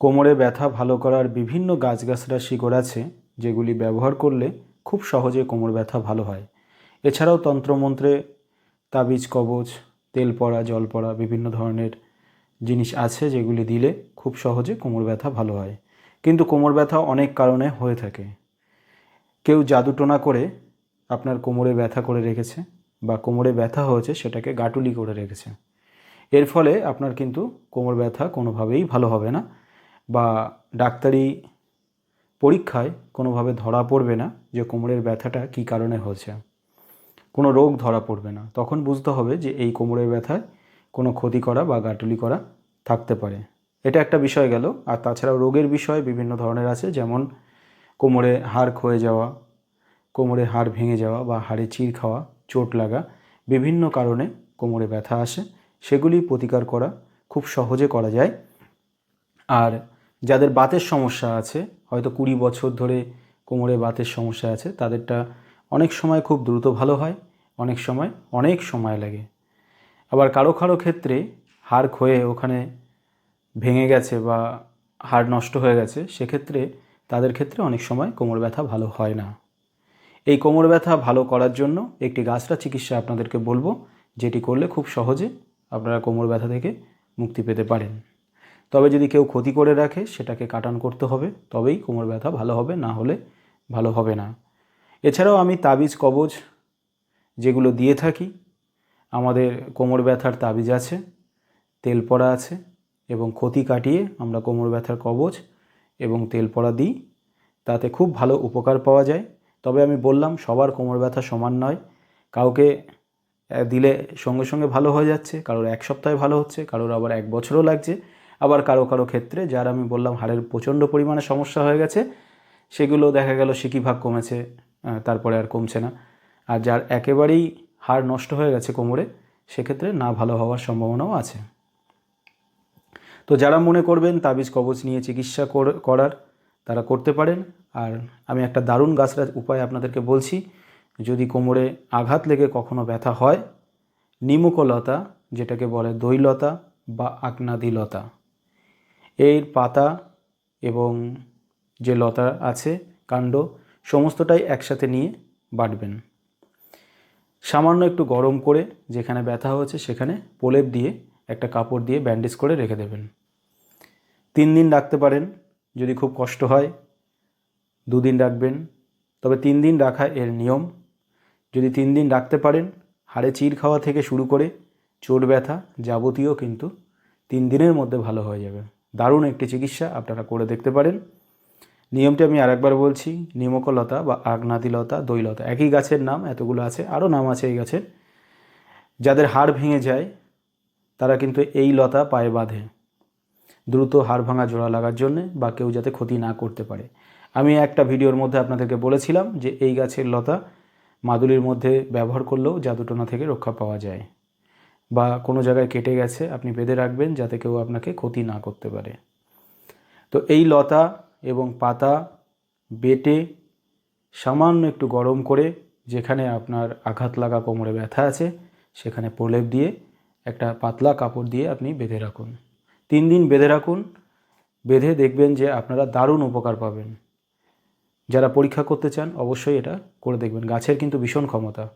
কোমরে ব্যথা ভালো করার বিভিন্ন গাছগাছড়ার শিকড় আছে, যেগুলি ব্যবহার করলে খুব সহজে কোমর ব্যথা ভালো হয়। এছাড়াও তন্ত্রমন্ত্রে তাবিজ কবচ তেল পড়া জল পড়া বিভিন্ন ধরনের জিনিস আছে, যেগুলি দিলে খুব সহজে কোমর ব্যথা ভালো হয়। কিন্তু কোমর ব্যথা অনেক কারণে হয়ে থাকে। কেউ জাদুটোনা করে আপনার কোমরে ব্যথা করে রেখেছে বা কোমরে ব্যথা হয়েছে, সেটাকে গাটুলি করে রেখেছে। এর ফলে আপনার কিন্তু কোমর ব্যথা কোনোভাবেই ভালো হবে না। বা ডাক্তারি পরীক্ষায় কোনোভাবে ধরা পড়বে না যে কোমরের ব্যথাটা কী কারণে হয়েছে। কোনো রোগ ধরা পড়বে না। তখন বুঝতে হবে যে এই কোমরের ব্যথায় কোনো ক্ষতি করা বা গাটুলি করা থাকতে পারে। এটা একটা বিষয় গেল। আর তাছাড়াও রোগের বিষয় বিভিন্ন ধরনের আছে। যেমন কোমরে হাড় ক্ষয়ে যাওয়া, কোমরে হাড় ভেঙে যাওয়া বা হাড়ে চির খাওয়া, চোট লাগা বিভিন্ন কারণে কোমরে ব্যথা আসে। সেগুলি প্রতিকার করা খুব সহজে করা যায়। আর যাদের বাতের সমস্যা আছে, হয়তো কুড়ি বছর ধরে কোমরে বাতের সমস্যা আছে, তাদেরটা অনেক সময় খুব দ্রুত ভালো হয়, অনেক সময় অনেক সময় লাগে। আবার কারও কারও ক্ষেত্রে হাড় ক্ষয়ে ওখানে ভেঙে গেছে বা হাড় নষ্ট হয়ে গেছে, সেক্ষেত্রে তাদের ক্ষেত্রে অনেক সময় কোমর ব্যথা ভালো হয় না। এই কোমর ব্যথা ভালো করার জন্য একটি গাছরা চিকিৎসা আপনাদেরকে বলব, যেটি করলে খুব সহজে আপনারা কোমর ব্যথা থেকে মুক্তি পেতে পারেন। তবে যদি কেউ ক্ষতি করে রাখে, সেটাকে কাটান করতে হবে, তবেই কোমর ব্যথা ভালো হবে, না হলে ভালো হবে না। এছাড়াও আমি তাবিজ, কবজ যেগুলো দিয়ে থাকি, আমাদের কোমর ব্যথার তাবিজ আছে, তেল পড়া আছে এবং ক্ষতি কাটিয়ে আমরা কোমর ব্যথার কবজ এবং তেল পড়া দিই, তাতে খুব ভালো উপকার পাওয়া যায়। তবে আমি বললাম, সবার কোমর ব্যথা সমান নয়। কাউকে দিলে সঙ্গে সঙ্গে ভালো হয়ে যাচ্ছে, কারোর এক সপ্তাহে ভালো হচ্ছে, কারোর আবার এক বছরও লাগছে। আবার কারও কারও ক্ষেত্রে যার আমি বললাম হাড়ের প্রচণ্ড পরিমাণে সমস্যা হয়ে গেছে, সেগুলো দেখা গেল ভাগ কমেছে তারপরে আর কমছে না। আর যার একেবারেই হাড় নষ্ট হয়ে গেছে কোমরে, সেক্ষেত্রে না ভালো হওয়ার সম্ভাবনাও আছে। তো যারা মনে করবেন তাবিজ কবচ নিয়ে চিকিৎসা কর- করার, তারা করতে পারেন। আর আমি একটা দারুণ গাছরাজ উপায় আপনাদেরকে বলছি, যদি কোমরে আঘাত লেগে কখনো ব্যথা হয়, নিমুকলতা, যেটাকে বলে দইলতা বা আকনাদি লতা এর পাতা এবং যে লতা আছে, কাণ্ড, সমস্তটাই একসাথে নিয়ে বাটবেন। সামান্য একটু গরম করে যেখানে ব্যথা হয়েছে সেখানে প্রলেপ দিয়ে একটা কাপড় দিয়ে ব্যান্ডেজ করে রেখে দেবেন। তিন দিন রাখতে পারেন, যদি খুব কষ্ট হয়, দুদিন রাখবেন। তবে তিন দিন রাখা এর নিয়ম, যদি তিন দিন রাখতে পারেন, হাড়ে চির খাওয়া থেকে শুরু করে চোট ব্যথা যাবতীয় কিন্তু তিন দিনের মধ্যে ভালো হয়ে যাবে। দারুণ একটি চিকিৎসা আপনারা করে দেখতে পারেন। নিয়মটি আমি আরেকবার বলছি, নিমকলতা বা আগ্নাদিলতা দৈলতা, একই গাছের নাম, এতগুলো আছে, আরও নাম আছে এই গাছের। যাদের হাড় ভেঙে যায়, তারা কিন্তু এই লতা পায়ে বাঁধে, দ্রুত হাড় ভাঙা, জোড়া লাগার জন্যে বা কেউ যাতে ক্ষতি না করতে পারে। আমি একটা ভিডিওর মধ্যে আপনাদেরকে বলেছিলাম যে এই গাছের লতা মাদুলির মধ্যে ব্যবহার করলেও জাদুটোনা থেকে রক্ষা পাওয়া যায়। বা কোনো জায়গায় কেটে গেছে, আপনি বেঁধে রাখবেন যাতে কেউ আপনাকে ক্ষতি না করতে পারে। তো এই লতা এবং পাতা বেটে সামান্য একটু গরম করে, যেখানে আপনার আঘাত লাগা কোমরে ব্যথা আছে, সেখানে প্রলেপ দিয়ে একটা পাতলা কাপড় দিয়ে আপনি বেঁধে রাখুন। তিন দিন বেঁধে রাখুন, বেঁধে দেখবেন যে আপনারা দারুণ উপকার পাবেন। যারা পরীক্ষা করতে চান, অবশ্যই এটা করে দেখবেন। গাছের কিন্তু ভীষণ ক্ষমতা।